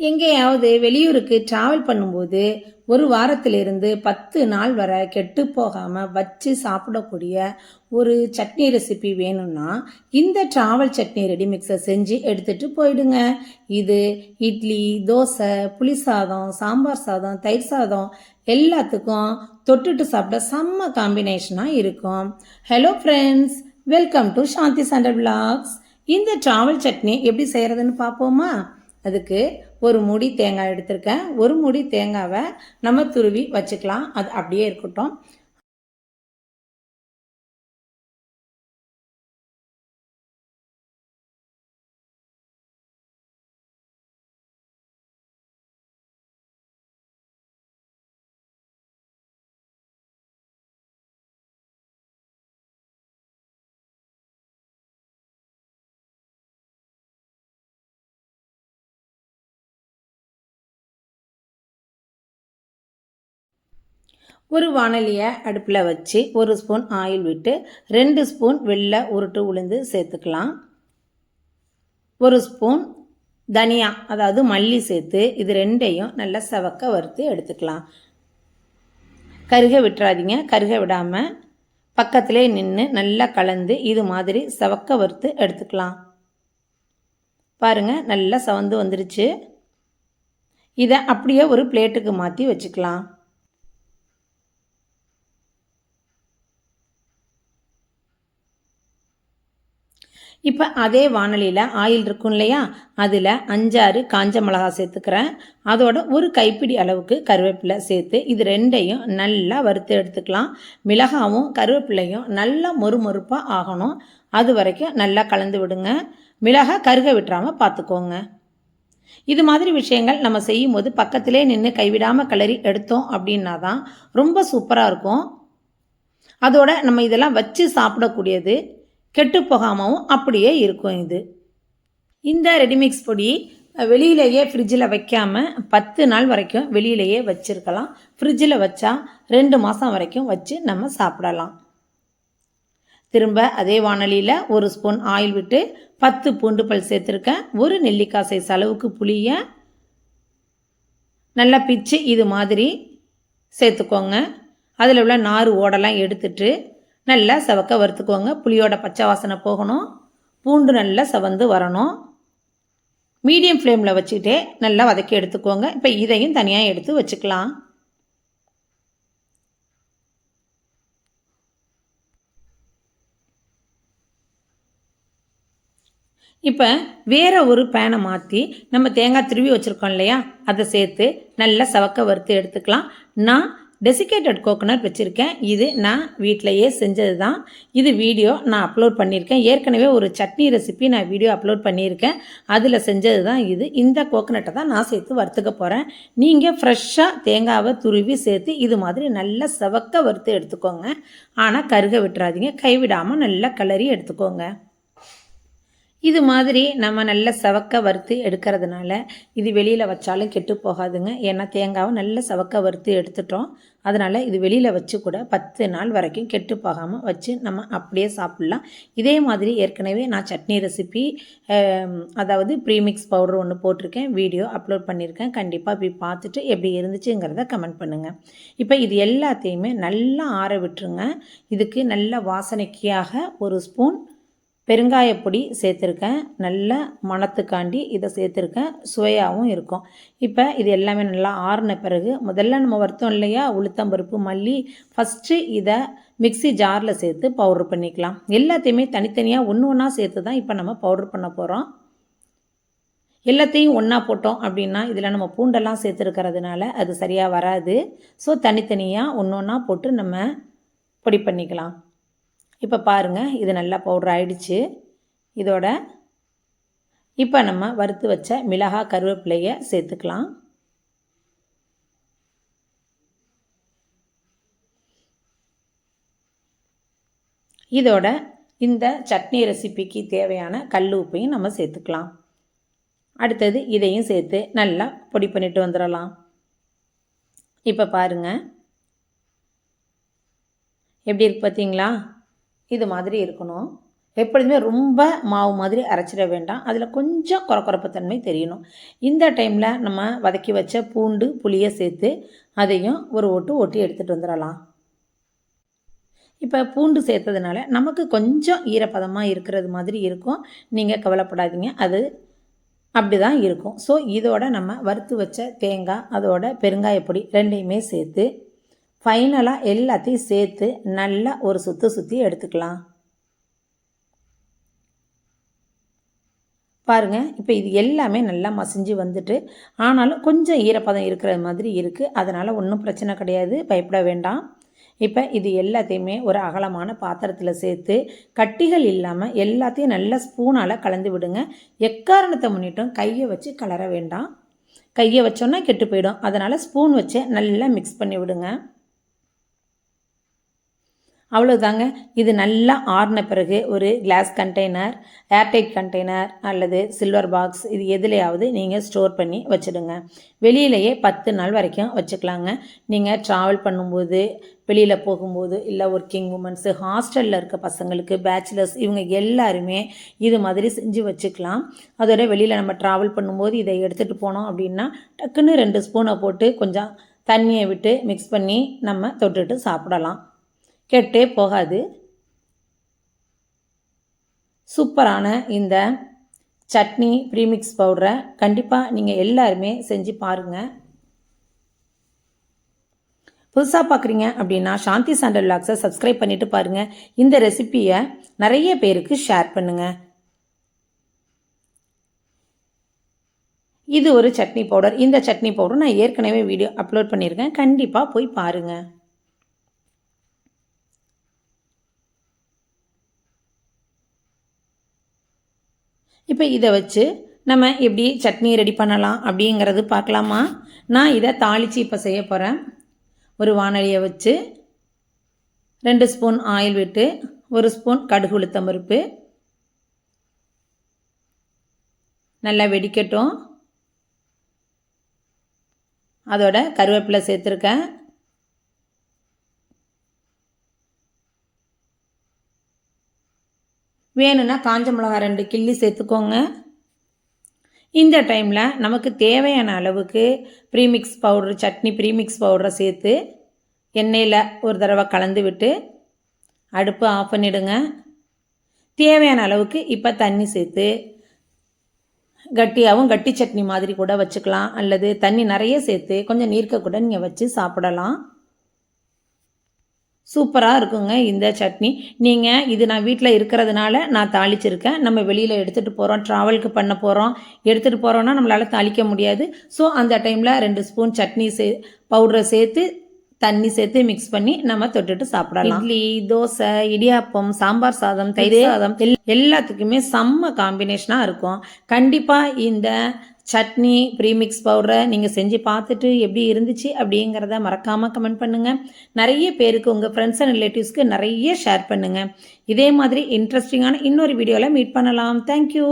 எங்கேயாவது வெளியூருக்கு டிராவல் பண்ணும்போது ஒரு வாரத்திலிருந்து பத்து நாள் வரை கெட்டு போகாமல் வச்சு சாப்பிடக்கூடிய ஒரு சட்னி ரெசிபி வேணும்னா இந்த டிராவல் சட்னி ரெடி மிக்ஸை செஞ்சு எடுத்துகிட்டு போயிடுங்க. இது இட்லி தோசை புளி சாதம் சாம்பார் சாதம் தயிர் சாதம் எல்லாத்துக்கும் தொட்டுட்டு சாப்பிட செம்ம காம்பினேஷனாக இருக்கும். Hello friends welcome to Shanthi Sundar blogs இந்த டிராவல் சட்னி எப்படி செய்கிறதுன்னு பார்ப்போமா? அதுக்கு ஒரு மூடி தேங்காய் எடுத்திருக்கேன். ஒரு மூடி தேங்காவை நம்ம துருவி வச்சுக்கலாம். அது அப்படியே இருக்கட்டும். ஒரு வானலியை அடுப்பில் வச்சு ஒரு ஸ்பூன் ஆயில் விட்டு ரெண்டு ஸ்பூன் வெள்ளை உருட்டு உளுந்து சேர்த்துக்கலாம். ஒரு ஸ்பூன் தனியா அதாவது மல்லி சேர்த்து இது ரெண்டையும் நல்லா செவக்க வறுத்து எடுத்துக்கலாம். கருக விட்டுறாதீங்க கருக விடாமல் பக்கத்திலே நின்று நல்லா கலந்து இது மாதிரி செவக்க வறுத்து எடுத்துக்கலாம். பாருங்கள் நல்லா சவந்து வந்துருச்சு. இதை அப்படியே ஒரு பிளேட்டுக்கு மாற்றி வச்சுக்கலாம். இப்போ அதே வானலியில் ஆயில் இருக்கும் இல்லையா? அதில் அஞ்சாறு காஞ்ச மிளகா சேர்த்துக்கிறேன். அதோட ஒரு கைப்பிடி அளவுக்கு கருவேப்பிலை சேர்த்து இது ரெண்டையும் நல்லா வறுத்து எடுத்துக்கலாம். மிளகாவும் கருவேப்பிலையும் நல்லா மொறுமொறுப்பாக ஆகணும். அது வரைக்கும் நல்லா கலந்து விடுங்க. மிளகா கருக விட்டுறாமல் பார்த்துக்கோங்க இது மாதிரி விஷயங்கள் நம்ம செய்யும் போது பக்கத்திலே நின்று கைவிடாமல் கிளறி எடுத்தோம் அப்படின்னா தான் ரொம்ப சூப்பராக இருக்கும். அதோட நம்ம இதெல்லாம் வச்சு சாப்பிடக்கூடியது கெட்டு போகாமவும் அப்படியே இருக்கும் இது. இந்த ரெடிமிக்ஸ் பொடி வெளியிலேயே ஃப்ரிட்ஜில் வைக்காமல் பத்து நாள் வரைக்கும் வெளியிலேயே வச்சுருக்கலாம். ஃப்ரிட்ஜில் வச்சா ரெண்டு மாதம் வரைக்கும் வச்சு நம்ம சாப்பிடலாம். திரும்ப அதே வானலியில் ஒரு ஸ்பூன் ஆயில் விட்டு பத்து பூண்டு பல் சேர்த்துருக்கேன். ஒரு நெல்லிக்காய் சைஸ் அளவுக்கு புளியை நல்லா பிச்சு இது மாதிரி சேர்த்துக்கோங்க. அதில் உள்ள நார் ஓடெல்லாம் எடுத்துட்டு நல்லா செவக்க வறுத்துக்கோங்க. புளியோட பச்சை வாசனை போகணும். பூண்டு நல்லா செவந்து வரணும். மீடியம் ஃப்ளேமில் வச்சுக்கிட்டே நல்லா வதக்கி எடுத்துக்கோங்க. இப்போ இதையும் தனியாக எடுத்து வச்சுக்கலாம். இப்போ வேறு ஒரு பேனை மாற்றி நம்ம தேங்காய் திருவி வச்சுருக்கோம் இல்லையா? அதை சேர்த்து நல்லா சவக்க வறுத்து எடுத்துக்கலாம். நான் டெசிகேட்டட் கோகோனட் வச்சுருக்கேன். இது நான் வீட்டிலையே செஞ்சது தான் இது வீடியோ நான் அப்லோட் பண்ணியிருக்கேன். ஏற்கனவே ஒரு சட்னி ரெசிபி நான் வீடியோ அப்லோட் பண்ணியிருக்கேன். அதில் செஞ்சது தான் இது. இந்த கோகோனட்டை தான் நான் சேர்த்து வறுத்துக்க போகிறேன் நீங்கள் ஃப்ரெஷ்ஷாக தேங்காவை துருவி சேர்த்து இது மாதிரி நல்லா செவக்க வறுத்து எடுத்துக்கோங்க. ஆனால் கருக விட்டுறாதீங்க. கைவிடாமல் நல்லா கிளறி எடுத்துக்கோங்க. இது மாதிரி நம்ம நல்ல சவக்க வறுத்து எடுக்கிறதுனால இது வெளியில் வச்சாலும் கெட்டு போகாதுங்க. ஏன்னா தேங்காவை நல்ல சவக்க வறுத்து எடுத்துட்டோம். அதனால் இது வெளியில் வச்சு கூட பத்து நாள் வரைக்கும் கெட்டு போகாமல் வச்சு நம்ம அப்படியே சாப்பிட்லாம். இதே மாதிரி ஏற்கனவே நான் சட்னி ரெசிபி அதாவது ப்ரீமிக்ஸ் பவுடர் ஒன்று போட்டிருக்கேன். வீடியோ அப்லோட் பண்ணியிருக்கேன். கண்டிப்பாக போய் பார்த்துட்டு எப்படி இருந்துச்சுங்கிறத கமெண்ட் பண்ணுங்கள் இப்போ இது எல்லாத்தையுமே நல்லா ஆற விட்டுருங்க. இதுக்கு நல்ல வாசனைக்காக ஒரு ஸ்பூன் பெருங்காயப்பொடி சேர்த்துருக்கேன். நல்ல மணத்துக்காண்டி இதை சேர்த்துருக்கேன். சுவையாகவும் இருக்கும். இப்போ இது எல்லாமே நல்லா ஆறின பிறகு முதல்ல நம்ம வருத்தம் இல்லையா? உளுத்தம்பருப்பு மல்லி. ஃபஸ்ட்டு இதை மிக்சி ஜாரில் சேர்த்து பவுட்ரு பண்ணிக்கலாம். எல்லாத்தையுமே தனித்தனியாக ஒன்று ஒன்றா சேர்த்து தான் இப்போ நம்ம பவுட்ரு பண்ண போகிறோம் எல்லாத்தையும் ஒன்றா போட்டோம் அப்படின்னா இதில் நம்ம பூண்டெல்லாம் சேர்த்துருக்கிறதுனால அது சரியாக வராது. ஸோ தனித்தனியாக ஒன்று ஒன்றா போட்டு நம்ம பொடி பண்ணிக்கலாம். இப்போ பாருங்கள் இது நல்லா பவுடர் ஆயிடுச்சு. இதோட இப்போ நம்ம வறுத்து வச்ச மிளகா கருவேப்பிலையை சேர்த்துக்கலாம். இதோட இந்த சட்னி ரெசிபிக்கு தேவையான கல் உப்பையும் நம்ம சேர்த்துக்கலாம். அடுத்தது இதையும் சேர்த்து நல்லா பொடி பண்ணிட்டு வந்துடலாம். இப்போ பாருங்கள் எப்படி இருக்கு பார்த்தீங்களா இது மாதிரி இருக்கணும். எப்பொழுதுமே ரொம்ப மாவு மாதிரி அரைச்சிட வேண்டாம். அதில் கொஞ்சம் குறக்குறப்பு தன்மை தெரியணும். இந்த டைமில் நம்ம வதக்கி வச்ச பூண்டு புளியை சேர்த்து அதையும் ஒரு ஓட்டு ஓட்டி எடுத்துகிட்டு வந்துடலாம். இப்போ பூண்டு சேர்த்ததுனால நமக்கு கொஞ்சம் ஈரப்பதமாக இருக்கிறது மாதிரி இருக்கும். நீங்கள் கவலைப்படாதீங்க. அது அப்படி தான் இருக்கும். ஸோ இதோட நம்ம வறுத்து வச்ச தேங்காய் அதோட பெருங்காயப்பொடி ரெண்டையுமே சேர்த்து ஃபைனலாக எல்லாத்தையும் சேர்த்து நல்லா ஒரு சுற்று சுற்றி எடுத்துக்கலாம். பாருங்கள் இப்போ இது எல்லாமே நல்லா மசிஞ்சு வந்துட்டு ஆனாலும் கொஞ்சம் ஈரப்பதம் இருக்கிற மாதிரி இருக்குது அதனால் ஒன்றும் பிரச்சனை கிடையாது பயப்பட வேண்டாம். இப்போ இது எல்லாத்தையுமே ஒரு அகலமான பாத்திரத்தில் சேர்த்து கட்டிகள் இல்லாமல் எல்லாத்தையும் நல்லா ஸ்பூனால் கலந்து விடுங்க. எக்காரணத்தை முன்னிட்டும் கையை வச்சு கலர வேண்டாம். கையை வச்சோன்னா கெட்டு போயிடும். அதனால் ஸ்பூன் வச்சு நல்லா மிக்ஸ் பண்ணி விடுங்க. அவ்வளோதாங்க இது நல்லா ஆறின பிறகு ஒரு கிளாஸ் கண்டெய்னர் ஏர்டைட் கண்டெய்னர் அல்லது சில்வர் பாக்ஸ் இது எதுலையாவது நீங்கள் ஸ்டோர் பண்ணி வச்சுடுங்க. வெளியிலையே பத்து நாள் வரைக்கும் வச்சுக்கலாங்க. நீங்கள் ட்ராவல் பண்ணும்போது வெளியில் போகும்போது இல்லை ஒர்க்கிங் உமன்ஸு ஹாஸ்டலில் இருக்க பசங்களுக்கு பேச்சுலர்ஸ் இவங்க எல்லாருமே இது மாதிரி செஞ்சு வச்சுக்கலாம். அதோட வெளியில் நம்ம ட்ராவல் பண்ணும்போது இதை எடுத்துகிட்டு போனோம் அப்படின்னா டக்குன்னு ரெண்டு ஸ்பூனை போட்டு கொஞ்சம் தண்ணியை விட்டு மிக்ஸ் பண்ணி நம்ம தொட்டுட்டு சாப்பிடலாம். கெட்டே போகாது. சூப்பரான இந்த சட்னி ப்ரீமிக்ஸ் பவுடரை கண்டிப்பாக நீங்கள் எல்லாருமே செஞ்சு பாருங்கள் புதுசாக பார்க்குறீங்க அப்படின்னா சாந்தி சாண்டல் லாக்ஸை சப்ஸ்கிரைப் பண்ணிவிட்டு பாருங்கள் இந்த ரெசிப்பியை நிறைய பேருக்கு ஷேர் பண்ணுங்கள் இது ஒரு சட்னி பவுடர். இந்த சட்னி பவுடர் நான் ஏற்கனவே வீடியோ அப்லோட் பண்ணியிருக்கேன். கண்டிப்பாக போய் பாருங்கள் இப்போ இதை வச்சு நம்ம எப்படி சட்னி ரெடி பண்ணலாம் அப்படிங்கிறது பார்க்கலாமா? நான் இதை தாளித்து இப்போ செய்ய போகிறேன் ஒரு வானொலியை வச்சு ரெண்டு ஸ்பூன் ஆயில் விட்டு ஒரு ஸ்பூன் கடுகு உளுத்தம் பருப்பு. நல்லா வெடிக்கட்டும். அதோட கருவேப்பிலை சேர்த்துருக்கேன். வேணும்னா காஞ்ச மிளகா ரெண்டு கிள்ளி சேர்த்துக்கோங்க. இந்த டைமில் நமக்கு தேவையான அளவுக்கு ப்ரீமிக்ஸ் பவுடர் சட்னி ப்ரீமிக்ஸ் பவுடரை சேர்த்து எண்ணெயில் ஒரு தடவை கலந்து விட்டு அடுப்பு ஆஃப் பண்ணிவிடுங்க தேவையான அளவுக்கு இப்போ தண்ணி சேர்த்து கட்டியாகவும் கட்டி சட்னி மாதிரி கூட வச்சுக்கலாம். அல்லது தண்ணி நிறைய சேர்த்து கொஞ்சம் நீர்க்க கூட நீங்கள் வச்சு சாப்பிடலாம். சூப்பராக இருக்குங்க இந்த சட்னி. நீங்கள் இது நான் வீட்டில் இருக்கிறதுனால நான் தாளிச்சிருக்கேன். நம்ம வெளியில் எடுத்துகிட்டு போகிறோம் ட்ராவலுக்கு பண்ண போகிறோம் எடுத்துகிட்டு போகிறோன்னா நம்மளால் தாளிக்க முடியாது. ஸோ அந்த டைமில் ரெண்டு ஸ்பூன் சட்னி சே பவுடரை சேர்த்து தண்ணி சேர்த்து மிக்ஸ் பண்ணி நம்ம தொட்டுட்டு சாப்பிடலாம். இட்லி தோசை இடியாப்பம் சாம்பார் சாதம் தயிர் சாதம் எல்லாத்துக்குமே செம்ம காம்பினேஷனாக இருக்கும். கண்டிப்பாக இந்த சட்னி ப்ரீமிக்ஸ் பவுடரை நீங்கள் செஞ்சு பார்த்துட்டு எப்படி இருந்துச்சு அப்படிங்கிறத மறக்காமல் கமெண்ட் பண்ணுங்கள் நிறைய பேருக்கு உங்கள் ஃப்ரெண்ட்ஸ் அண்ட் ரிலேட்டிவ்ஸ்க்கு நிறைய ஷேர் பண்ணுங்கள் இதே மாதிரி இன்ட்ரெஸ்டிங்கான இன்னொரு வீடியோவில் மீட் பண்ணலாம். தேங்க்யூ